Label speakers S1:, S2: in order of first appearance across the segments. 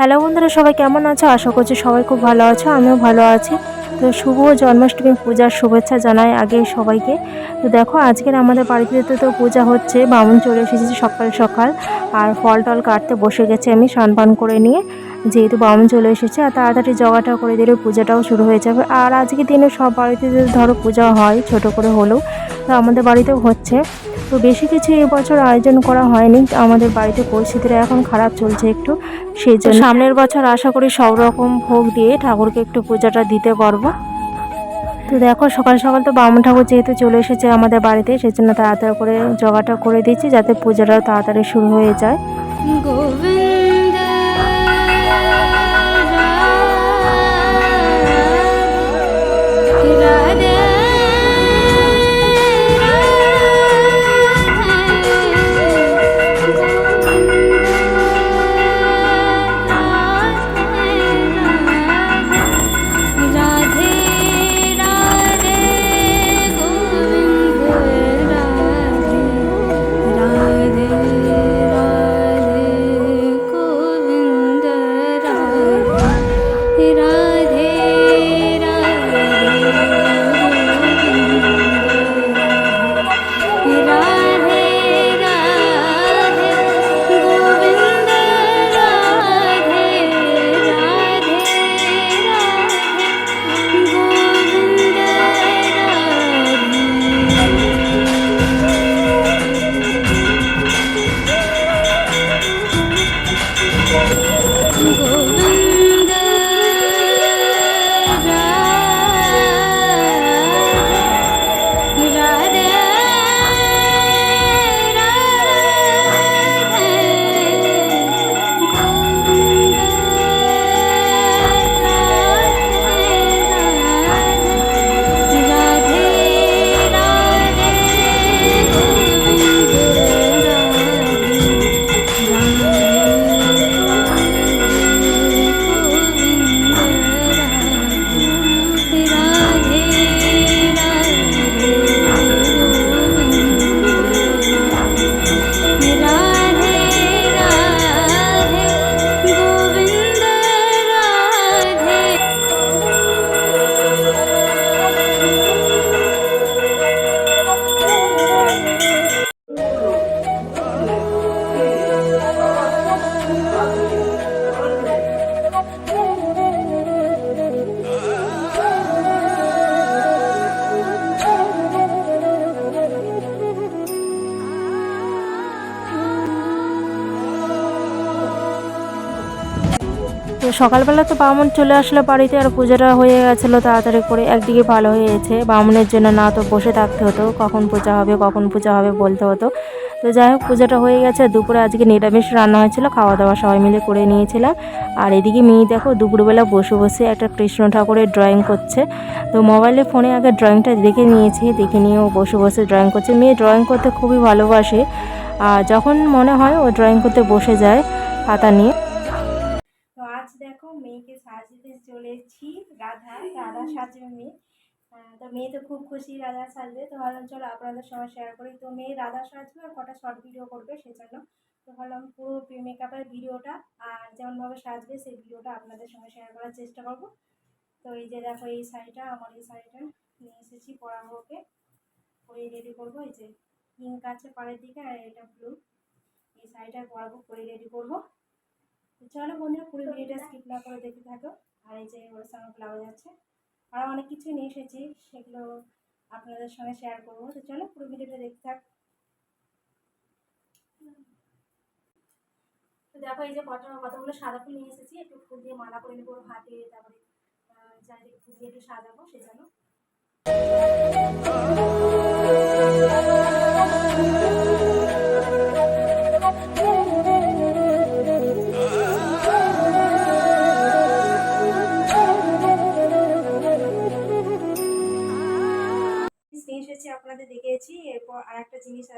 S1: Hello বন্ধুরা, সবাই কেমন আছো? আশা করছি সবাই খুব ভালো আছো, আমিও ভালো আছি। তো শুভ জন্মাষ্টমী পূজার শুভেচ্ছা জানাই আগে সবাইকে। তো দেখো, আজকের আমাদের বাড়িতে তো পূজা হচ্ছে, বামুন চলে এসেছে সকাল সকাল। আর ফল টল কাটতে বসে গেছে আমি, স্নান পান করে নিয়ে। যেহেতু বামুন চলে এসেছে আর তাড়াতাড়ি জগাটা করে দিলে পূজাটাও শুরু হয়ে যাবে। আর আজকের দিনে সব বাড়িতে যে ধরো পূজা হয় ছোট করে হলেও তো আমাদের বাড়িতেও হচ্ছে। তো বেশি কিছু এবছর আয়োজন করা হয়নি আমাদের বাড়িতে পরিস্থিতিটা এখন খারাপ চলছে একটু। সেই জন্য সামনের বছর আশা করি সব রকম ভোগ দিয়ে ঠাকুরকে একটু পূজাটা দিতে পারব। তো দেখো সকাল সকাল তো বামন ঠাকুর যেহেতু চলে এসেছে আমাদের বাড়িতে সেই জন্য তাড়াতাড়ি করে জগাটা করে দিচ্ছি যাতে পূজাটা তাড়াতাড়ি শুরু হয়ে যায়। সকালবেলা তো বামুন চলে আসলো বাড়িতে আর পূজাটা হয়ে গেছিল তাড়াতাড়ি করে। একদিকে ভালো হয়েছে, বামুনের জন্য না তো বসে থাকতে হতো, কখন পূজা হবে, কখন পূজা হবে বলতে হতো। তো যাই হোক, পূজাটা হয়ে গেছে, দুপুরে আজকে নিরামিষ রান্না হয়েছিল খাওয়া দাওয়া সবাই মিলে করে নিয়েছিলাম। আর এদিকে মেয়ে দেখো, দুপুরবেলা বসে বসে একটা কৃষ্ণ ঠাকুরের ড্রয়িং করছে। তো মোবাইলে ফোনে আগে ড্রয়িংটা দেখে নিয়েছি, দেখে নিয়ে ও বসে বসে ড্রয়িং করছে। মেয়ে ড্রয়িং করতে খুবই ভালোবাসে, আর যখন মনে হয় ও ড্রয়িং করতে বসে যায় পাতা নিয়ে রাধা মেয়ে। তো মেয়ে তো খুব খুশি রাধা সাজবে তো ভাবলাম চলো আপনাদের সঙ্গে শেয়ার করি। তো মেয়ে রাধা সাজবে আর কটা শর্ট ভিডিও করবে সেজন্য। তো ভাবলাম পুরো মেকআপের ভিডিওটা আর যেমনভাবে সাজবে সেই ভিডিওটা আপনাদের সঙ্গে শেয়ার করার চেষ্টা করব। তো এই যে দেখো এই শাড়িটা আমার এই শাড়িটা নিয়ে এসেছি পরাবো ওকে পরে রেডি করব। এই যে পিঙ্ক আছে পাড়ের দিকে আর এটা ব্লু এই শাড়িটা পরাবো পরে রেডি করব। তো চলো বন্ধুরা পুরো ভিডিওটা স্কিপ না করে দেখতে থাকো। আর এই যে ওর সঙ্গে ব্লাউজ আছে। আরও অনেক কিছু নিয়ে এসেছি, সেগুলো আপনাদের সঙ্গে শেয়ার করব। তো চলো পুরো ভিডিওটা দেখতে থাক। তো দেখো এই যে কত কতগুলো সাদা ফুল নিয়ে এসেছি, একটু ফুল দিয়ে মালা করে নেব হাতে, তারপরে চারিদিকে ফুল দিয়ে একটু সাজাবো, সেজন্য।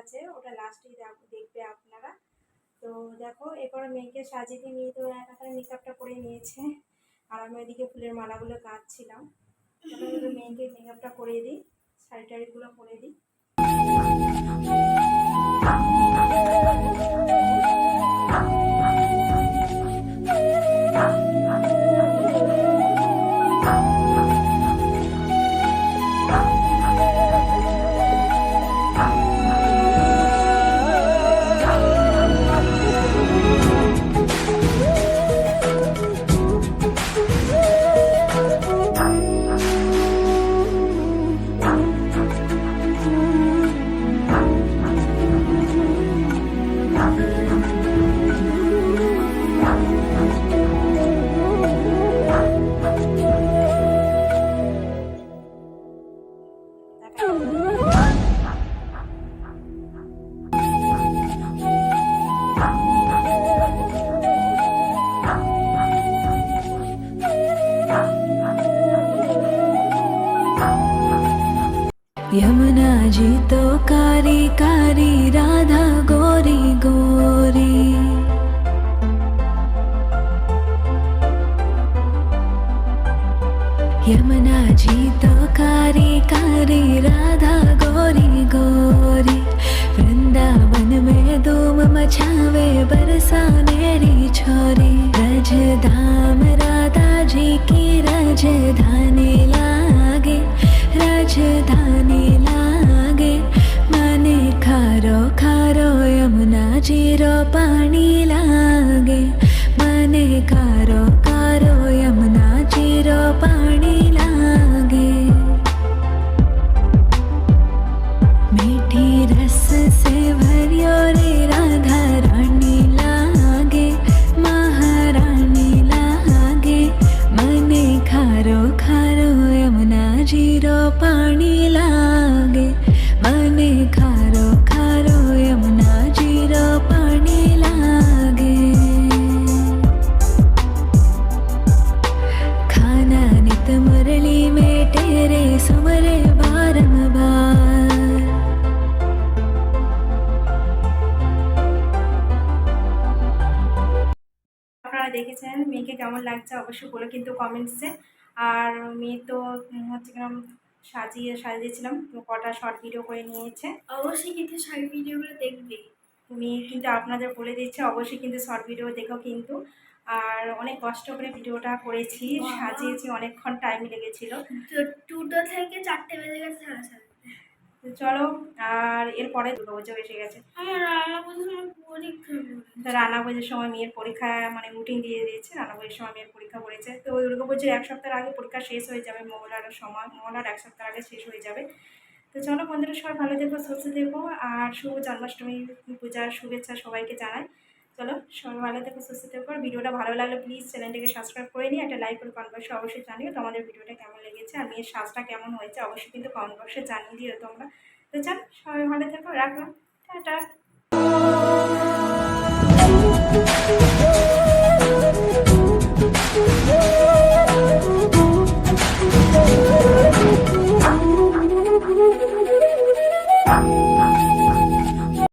S1: আছে, ওটা লাস্টেই দেখবে আপনারা। তো দেখো, এরপর মেয়েকে সাজিয়ে মেয়ে তো একাকারে মেকআপটা করে নিয়েছে। আর আমি ওইদিকে ফুলের মালাগুলো কাঁদছিলাম। মেয়েকে মেকআপটা করে দিই শাড়ি টাড়িগুলো করে দিই।
S2: यमुना जी तो कारी कारी राधा गोरी गोरी। यमुना जी तो कारी कारी राधा गोरी गोरी। वृंदावन में धूम मचावे बरसाने री छोरी। रज धाम राधा जी की राजधानी পানি লাগে મને খারো খারো યમુના পানি লাগে લાગે ખાના નિત મુરલી મેં
S3: ટેરે দেখেছেন, মেয়েকে কেমন লাগছে অবশ্যই বলে কিন্তু কমেন্টসে আর মেয়ে তো হচ্ছে কিরম সাজিয়ে সাজিয়েছিলাম কটা শর্ট ভিডিও করে নিয়েছে।
S4: অবশ্যই কিন্তু শর্ট ভিডিওগুলো দেখবে।
S3: তুমি কিন্তু আপনাদের বলে দিচ্ছে অবশ্যই কিন্তু শর্ট ভিডিও দেখো কিন্তু। আর অনেক কষ্ট করে ভিডিওটা করেছি সাজিয়েছি অনেকক্ষণ টাইম লেগেছিল।
S4: তো দুটো থেকে চারটে বেজে গেছে
S3: তো চলো আর এরপরে দুর্গাপুজো এসে গেছে। তো রান্না পুজোর সময় মেয়ের পরীক্ষা মানে রুটিন দিয়ে দিয়েছে রান্না পুজোর সময় মেয়ের পরীক্ষা পড়েছে তো দুর্গাপুজোর এক সপ্তাহ আগে পরীক্ষা শেষ হয়ে যাবে মঙ্গলার সময় মঙ্গলার এক সপ্তাহ আগে শেষ হয়ে যাবে। তো চলো বন্ধুরা সবাই ভালো থেকো সুস্থ থেকো আর শুভ জন্মাষ্টমী পূজার শুভেচ্ছা সবাইকে জানাই। চলো, সবাই ভালো থেকো, সুস্থ থেকো। ভিডিওটা ভালো লাগলে প্লিজ চ্যানেলটাকে সাবস্ক্রাইব করে নিই একটা লাইক করে কমেন্ট বক্সে অবশ্যই জানিও তোমাদের ভিডিওটা কেমন লেগেছে আমি মেয়ের সাজটা কেমন হয়েছে অবশ্যই কিন্তু কমেন্ট বক্সে জানিয়ে দিও তোমরা। তো চান সবাই ভালো থেকো, রাখলাম, টাটা।